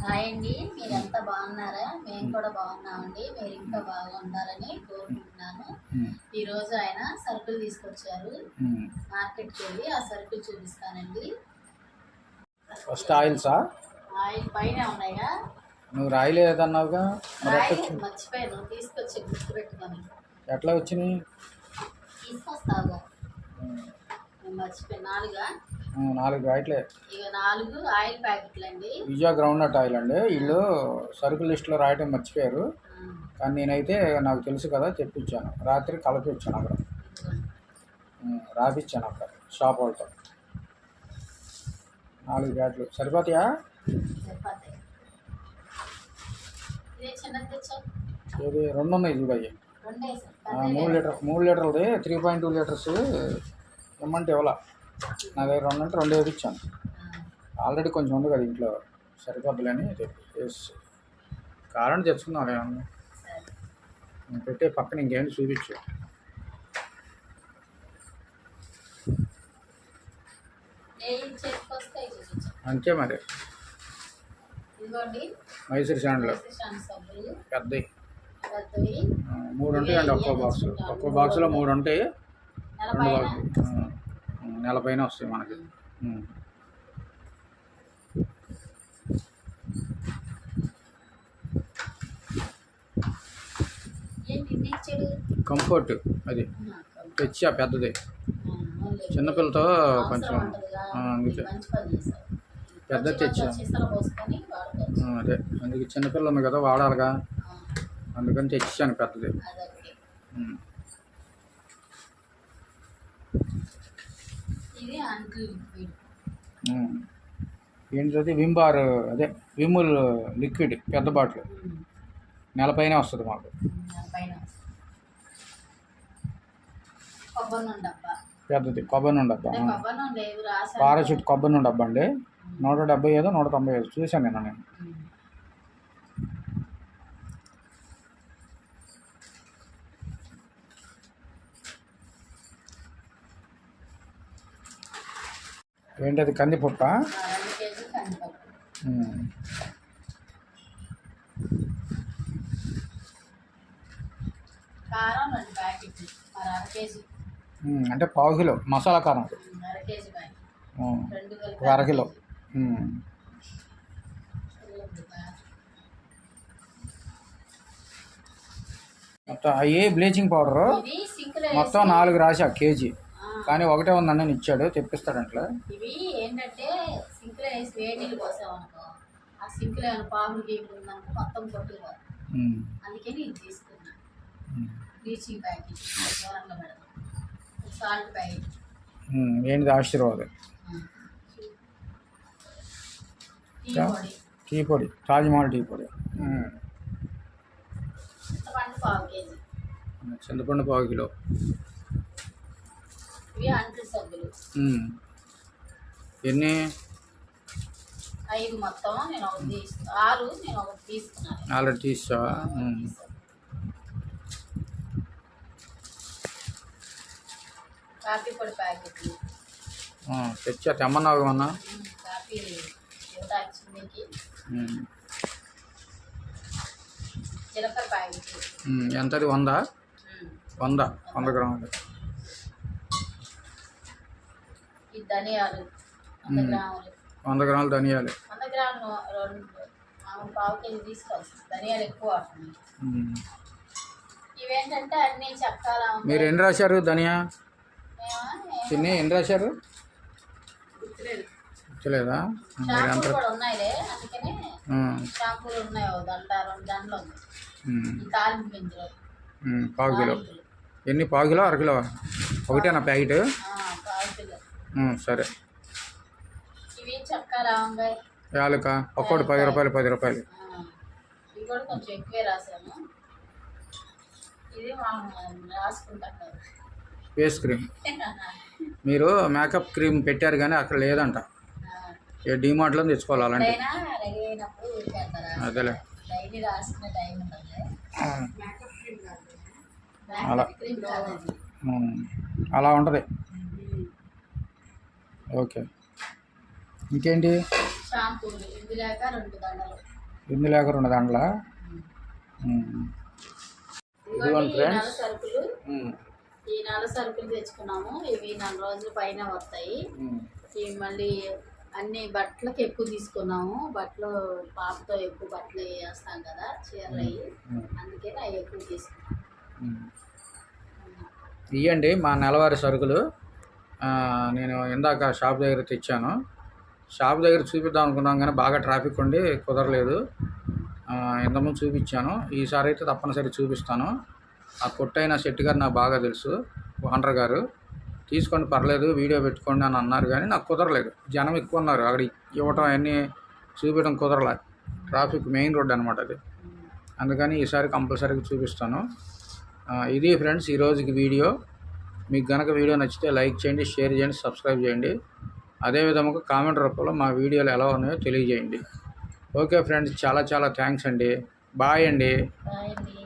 Hi అండి. మీరంతా బాగున్నారా? మేము కూడా బాగున్నామండి. మీరు ఇంకా బాగా ఉండాలని కోరుకుంటున్నాను. ఉమ్, ఈ రోజు ఆయన సరుకులు తీసుకొచ్చారు. మార్కెట్కి వెళ్ళి ఆ సరుకులు చూపిస్తానండి. ఫస్ట్ ఆయిల్సా ఆయిల్ పైన ఉన్నాయిగా. నువ్వు రాయలేదన్నావుగా మరి ఎట్లా రాయి వచ్చింది? మర్చిపోయాను. తీసుకొచ్చి గుర్తు పెట్టుకొని ఎట్లా వచ్చినాయి? తీసుకొస్తావుగా. మర్చిపోయాను. నాలుగా? నాలుగు రాయట్లే ఇక నాలుగు ఆయిల్ ప్యాకెట్లు అండి విజయ గ్రౌండ్ నట్ ఆయిల్ అండి. వీళ్ళు సరుకు లిస్టులో రాయటం మర్చిపోయారు. కానీ నేనైతే నాకు తెలుసు కదా తెప్పించాను. రాత్రి కలిపి వచ్చాను అక్కడ రాపిచ్చాను అక్కడ షాప్ వాళ్ళతో. నాలుగు బ్యాట్లు. సరిపోతాయా? ఇదే రెండు ఉన్నాయి చూడయ్యి. మూడు లీటర్ మూడు లీటర్లది త్రీ పాయింట్ టూ లీటర్స్ ఇమ్మంటే ఇవ్వాల? నా దగ్గర రెండు అంటే రెండు వేపించాను ఆల్రెడీ కొంచెం ఉంది కదా ఇంట్లో. సరిపోద్దులని చెప్పి కారణం తెచ్చుకుందాం ఏమన్నా. నేను పెట్టే పక్కన ఇంకేంటి చూపించు. అంతే మరి. మైసూర్ శాండ్లు. పెద్దవి ఆ, మూడు ఉంటాయండి ఒక్కో బాక్స్ ఒక్కో బాక్స్లో మూడు ఉంటాయి. రెండు బాక్స్ నెల పైన వస్తాయి మనకి. కంఫర్ట్ అది. తెచ్చి పెద్దది. చిన్నపిల్లతో కొంచెం అందుకే. పెద్ద తెచ్చా. అదే. అందుకే చిన్నపిల్ల ఉంది కదా వాడాలిగా. అందుకని తెచ్చాను పెద్దది. ఇది. ఏంటది విమ్ బార్ అదే విముల్ లిక్విడ్ పెద్ద బాటిల్. నెల పైన వస్తుంది మాకు. నూనె పెద్దది కొబ్బరి నూనె డబ్బా. నూనె పారాషూట్ కొబ్బరి నూనె డబ్బా అండి. నూట డెబ్బై ఐదు నూట తొంభై ఐదు చూశాను నిన్న నేను ఉమ్. ఏంటది కందిపప్ప ఆ, రెండు కేజీలు కందిపప్పు ఉమ్. కారం రెండు ప్యాకెట్లు మరి అర కేజీ ఉమ్, అంటే పావు కిలో మసాలా కారం. ఒక అర కిలో. ఉమ్. మొత్తం అయ్యి బ్లీచింగ్ పౌడరు? మొత్తం నాలుగు రాసా కేజీ. కానీ ఒకటే ఉందని నేను ఇచ్చాడు తెప్పిస్తాడంట్లా. ఇవి ఏంటంటే సింక్లో వేసి వేడి నీళ్ళు పోసామనుకో ఆ సింక్లో ఏమైనా పాములు గీములు ఉందనుకో మొత్తం కొట్టుకుపోతుంది ఉమ్. అందుకని ఇది తీసుకున్నా. బ్లీచింగ్ ప్యాకెట్ దూరంగా పెడదాం సాల్ట్ ప్యాకెట్. ఏంటిది ఆశీర్వాద్? టీ? పొడి. తాజ్మహల్ టీ పొడి. చింతపండు పావు కిలో. ఎన్ని? ఐదు మొత్తం నేను ఒకటి ఆరు నేను ఒకటి తీసుకున్నాను ఆల్రెడీ తీసావా? ఉమ్. కాఫీ పొడి ప్యాకెట్లు. ఆ, తెచ్చా? తెమ్మన్నావు కాఫీ. జీలకర్ర ఉమ్. ఎంతది? వంద. వంద? వంద గ్రాములు ఈ ధనియాలు. వంద. గ్రాములు. వంద గ్రాములు ధనియాలు. వంద గ్రాములు రెండు పావు కేజీ తీసుకోవచ్చు. ధనియాలు ఎక్కువ. ఇవేంటంటే అన్ని చెక్కాల మీరు ఎన్ని రాశారు ధనియా? చిన్ని ఎన్ని రాశారు? గుర్తులేదు. ఉన్నాయిలే అందుకని. షాంపూలు ఉన్నాయి దండ రెండు దండలు తాలింపు గింజలు ఉమ్. పావు కిలో. ఎన్ని? పావు కిలో అర కిలో? ఒకటేనా ప్యాకెట్? సరే. యాలక ఒక్కోటి పది రూపాయలు పది రూపాయలు. కొంచెం ఎక్కువే ఇది ఫేస్ క్రీమ్. మీరు మేకప్ క్రీమ్ పెట్టారు కానీ అక్కడ లేదంట. ఏ డీమార్ట్లో తెచ్చుకోవాలి అలాంటి అదేలే. అలా. అలా ఉంటుంది. ఓకే. ఇంకేంటి? షాంపూలు ఇది లేక రెండు దండలు. ఇందు లేక రెండు దాంట్ల ఇదిగోండి. నెల సరుకులు. ఈ నెల సరుకులు తెచ్చుకున్నాము. ఇవి నెల రోజుల పైన వస్తాయి. ఇవి మళ్ళీ అన్ని బట్టలకు ఎక్కువ తీసుకున్నాము. బట్టలు పాపతో ఎక్కువ బట్టలు వేస్తాం కదా చీరలు అవి అందుకే అవి ఎక్కువ తీసుకున్నాం. ఇవ్వండి మా నెలవారి సరుకులు. నేను ఇందాక షాప్ దగ్గర తెచ్చాను. షాప్ దగ్గర చూపిద్దాం అనుకున్నాం కానీ బాగా ట్రాఫిక్ ఉండి కుదరలేదు. ఇంతకుముందు చూపించాను. ఈసారి అయితే తప్పనిసరి చూపిస్తాను. ఆ కొట్టైన సెట్ గారు నాకు బాగా తెలుసు ఓనర్ గారు. తీసుకోండి పర్లేదు వీడియో పెట్టుకోండి అని అన్నారు కానీ నాకు కుదరలేదు. జనం ఎక్కువ ఉన్నారు. అక్కడ ఇవ్వటం అవన్నీ చూపించడం కుదరలే. ట్రాఫిక్ మెయిన్ రోడ్ అనమాట అది. అందుకని ఈసారి కంపల్సరీగా చూపిస్తాను. ఇది ఫ్రెండ్స్ ఈ రోజుకి వీడియో. మీకు గనక వీడియో నచ్చితే లైక్ చేయండి షేర్ చేయండి సబ్స్క్రైబ్ చేయండి. అదేవిధంగా కామెంట్ రూపంలో మా వీడియోలు ఎలా ఉన్నాయో తెలియజేయండి. ఓకే ఫ్రెండ్స్ చాలా చాలా థ్యాంక్స్ అండి. బాయ్ అండి. బాయ్ అండి.